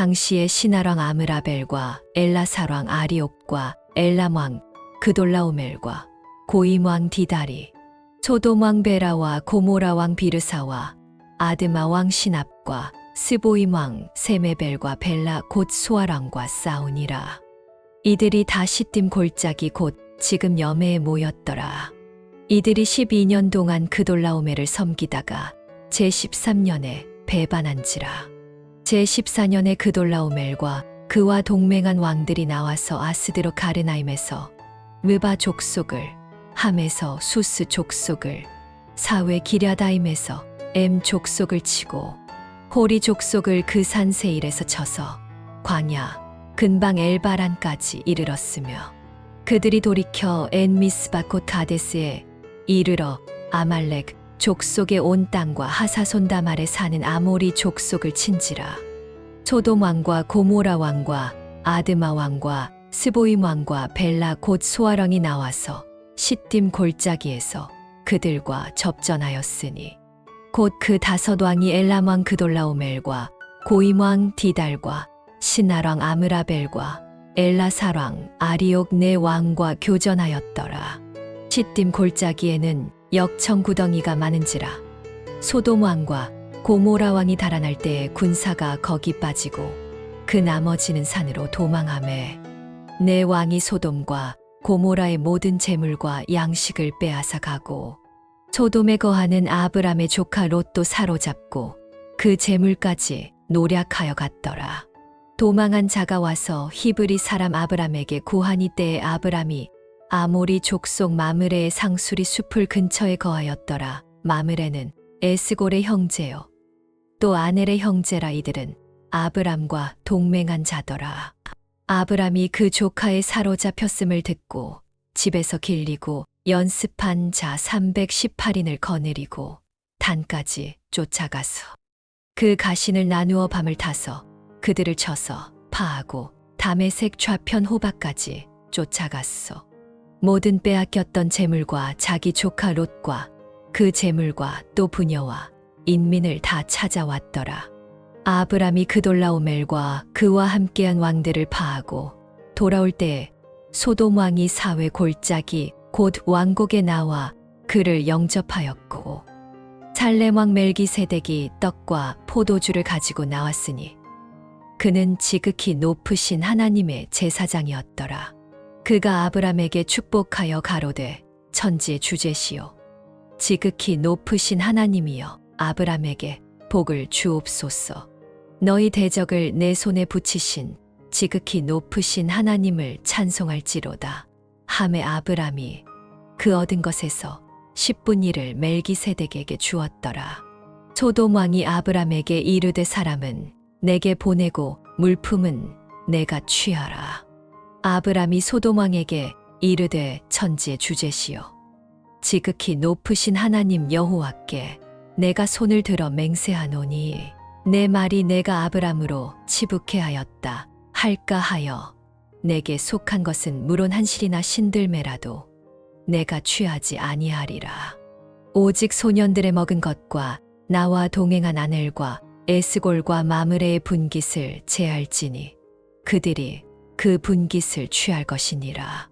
당시의 신하왕 아므라벨과 엘라사왕 아리옥과 엘람왕 그돌라오멜과 고임왕 디다리 소돔왕 베라와 고모라왕 비르사와 아드마왕 시납과 스보임왕 세메벨과 벨라 곧 소아랑과 싸우니라. 이들이 다 시딤 골짜기 곧 지금 여매에 모였더라. 이들이 12년 동안 그돌라오멜을 섬기다가 제13년에 배반한지라. 제14년에 그돌라오멜과 그와 동맹한 왕들이 나와서 아스드로 가르나임에서 르바 족속을 함에서 수스 족속을 사회 기랴다임에서 엠 족속을 치고 호리 족속을 그 산 세일에서 쳐서 광야 근방 엘바란까지 이르렀으며 그들이 돌이켜 엔미스바 곧 가데스에 이르러 아말렉 족속의 온 땅과 하사손 다말에 사는 아모리 족속을 친지라 소돔 왕과 고모라 왕과 아드마 왕과 스보임 왕과 벨라 곧 소아랑이 나와서 시딤 골짜기에서 그들과 접전하였으니 곧 그 다섯 왕이 엘람 왕 그돌라오멜과 고임 왕 디달과 신하 왕 아므라벨과 엘라사왕 아리옥 네 왕과 교전하였더라. 시딤 골짜기에는 역청 구덩이가 많은지라 소돔 왕과 고모라 왕이 달아날 때에 군사가 거기 빠지고 그 나머지는 산으로 도망하매 내 왕이 소돔과 고모라의 모든 재물과 양식을 빼앗아 가고 소돔에 거하는 아브람의 조카 롯도 사로잡고 그 재물까지 노략하여 갔더라. 도망한 자가 와서 히브리 사람 아브람에게 구하니 때에 아브람이 아모리 족속 마므레의 상수리 숲을 근처에 거하였더라. 마므레는 에스골의 형제요. 또 아넬의 형제라 이들은 아브람과 동맹한 자더라. 아브람이 그 조카의 사로잡혔음을 듣고 집에서 길리고 연습한 자 318인을 거느리고 단까지 쫓아가서 그 가신을 나누어 밤을 타서 그들을 쳐서 파하고 담에색 좌편 호박까지 쫓아갔어. 모든 빼앗겼던 재물과 자기 조카 롯과 그 재물과 또 부녀와 인민을 다 찾아왔더라. 아브람이 그돌라오멜과 그와 함께한 왕들을 파하고 돌아올 때에 소돔 왕이 사회 골짜기 곧 왕국에 나와 그를 영접하였고 살렘 왕 멜기세덱이 떡과 포도주를 가지고 나왔으니 그는 지극히 높으신 하나님의 제사장이었더라. 그가 아브람에게 축복하여 가로되 천지의 주제시요 지극히 높으신 하나님이여 아브람에게 복을 주옵소서. 너희 대적을 내 손에 붙이신 지극히 높으신 하나님을 찬송할지로다. 함에 아브람이 그 얻은 것에서 10분 1을 멜기세덱에게 주었더라. 소돔 왕이 아브람에게 이르되 사람은 내게 보내고 물품은 내가 취하라. 아브람이 소돔 왕에게 이르되 천지의 주제시여 지극히 높으신 하나님 여호와께 내가 손을 들어 맹세하노니 내 말이 내가 아브람으로 치북해 하였다 할까 하여 내게 속한 것은 물론 한실이나 신들매라도 내가 취하지 아니하리라. 오직 소년들의 먹은 것과 나와 동행한 아넬과 에스골과 마므레의 분깃을 제할지니 그들이 그 분깃을 취할 것이니라